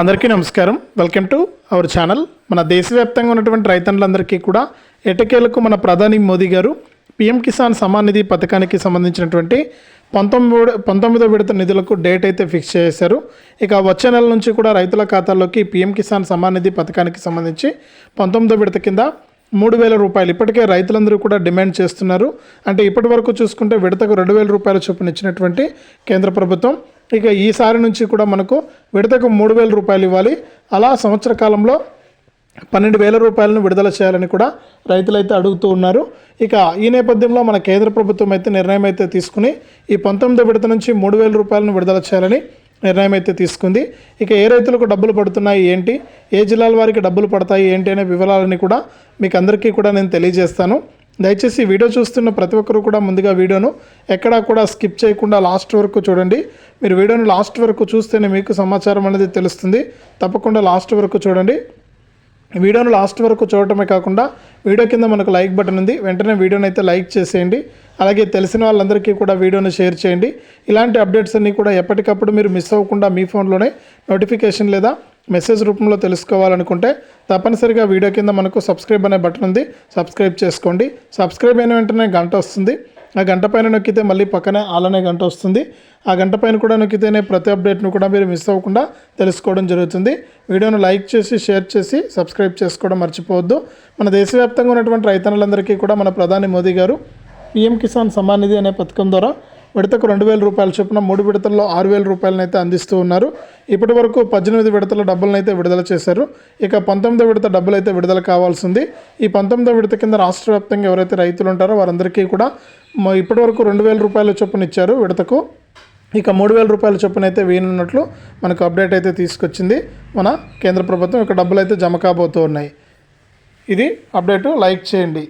అందరికీ నమస్కారం. Welcome to our channel మన దేశవ్యాప్తంగా ఉన్నటువంటి రైతన్నులందరికీ కూడా ఎటకేలకు మన ప్రధాని మోదీ గారు పిఎం కిసాన్ సమాన్ నిధి పథకానికి సంబంధించినటువంటి పంతొమ్మిది పంతొమ్మిదో విడత నిధులకు డేట్ అయితే ఫిక్స్ చేశారు. ఇక వచ్చే నెల నుంచి కూడా రైతుల ఖాతాల్లోకి పిఎం కిసాన్ సమాన్ నిధి పథకానికి సంబంధించి పంతొమ్మిదో విడత కింద మూడు వేల రూపాయలు ఇప్పటికే రైతులందరూ కూడా డిమాండ్ చేస్తున్నారు. అంటే ఇప్పటి వరకు చూసుకుంటే విడతకు రెండు వేల రూపాయల చొప్పున ఇచ్చినటువంటి కేంద్ర ప్రభుత్వం ఇక ఈసారి నుంచి కూడా మనకు విడతకు మూడు వేల రూపాయలు ఇవ్వాలి. అలా సంవత్సర కాలంలో పన్నెండు వేల రూపాయలను విడుదల చేయాలని కూడా రైతులైతే అడుగుతూ ఉన్నారు. ఇక ఈ నేపథ్యంలో మన కేంద్ర ప్రభుత్వం అయితే నిర్ణయం అయితే తీసుకుని ఈ పంతొమ్మిదో విడత నుంచి మూడు వేల రూపాయలను విడుదల చేయాలని నిర్ణయం అయితే తీసుకుంది. ఇక ఏ రైతులకు డబ్బులు పడుతున్నాయి ఏంటి? ఏ జిల్లాల వారికి డబ్బులు పడతాయి ఏంటి అనే వివరాలని కూడా మీకు అందరికీ కూడా నేను తెలియజేస్తాను. దయచేసి వీడియో చూస్తున్న ప్రతి ఒక్కరు కూడా ముందుగా వీడియోను ఎక్కడా కూడా స్కిప్ చేయకుండా లాస్ట్ వరకు చూడండి. మీరు వీడియోను లాస్ట్ వరకు చూస్తేనే మీకు సమాచారం అనేది తెలుస్తుంది. తప్పకుండా లాస్ట్ వరకు చూడండి. వీడియోను లాస్ట్ వరకు చూడటమే కాకుండా వీడియో కింద మనకు లైక్ బటన్ ఉంది. వెంటనే వీడియోని అయితే లైక్ చేసేయండి. అలాగే తెలిసిన వాళ్ళందరికీ కూడా వీడియోను షేర్ చేయండి. ఇలాంటి అప్డేట్స్ అన్నీ కూడా ఎప్పటికప్పుడు మీరు మిస్ అవ్వకుండా మీ ఫోన్లోనే నోటిఫికేషన్ లేదా మెసేజ్ రూపంలో తెలుసుకోవాలనుకుంటే తప్పనిసరిగా వీడియో కింద మనకు సబ్స్క్రైబ్ అనే బటన్ ఉంది. సబ్స్క్రైబ్ చేసుకోండి. సబ్స్క్రైబ్ అయిన వెంటనే గంట వస్తుంది. ఆ గంట పైన నొక్కితే మళ్ళీ పక్కనే ఆలనే గంట వస్తుంది. ఆ గంట పైన కూడా నొక్కితేనే ప్రతి అప్డేట్ను కూడా మీరు మిస్ అవ్వకుండా తెలుసుకోవడం జరుగుతుంది. వీడియోను లైక్ చేసి షేర్ చేసి సబ్స్క్రైబ్ చేసుకోవడం మర్చిపోవద్దు. మన దేశవ్యాప్తంగా ఉన్నటువంటి రైతన్నులందరికీ కూడా మన ప్రధాని మోదీ గారు పీఎం కిసాన్ సమ్మాన్ నిధి అనే పథకం ద్వారా విడతకు రెండు వేల రూపాయల చొప్పున మూడు విడతల్లో ఆరు వేల రూపాయలను అయితే అందిస్తూ ఉన్నారు. ఇప్పటి వరకు పద్దెనిమిది విడతల డబ్బులను అయితే విడుదల చేశారు. ఇక పంతొమ్మిదో విడత డబ్బులు అయితే విడుదల కావాల్సింది. ఈ పంతొమ్మిదో విడత కింద రాష్ట్ర వ్యాప్తంగా ఎవరైతే రైతులు ఉంటారో వారందరికీ కూడా ఇప్పటి వరకు రెండు వేల రూపాయల చొప్పున ఇచ్చారు విడతకు. ఇక మూడు వేల రూపాయల చొప్పున అయితే వేయనున్నట్లు మనకు అప్డేట్ అయితే తీసుకొచ్చింది. మన కేంద్ర ప్రభుత్వం ఇక డబ్బులు అయితే జమ కాబోతూ ఉన్నాయి. ఇది అప్డేటు. లైక్ చేయండి.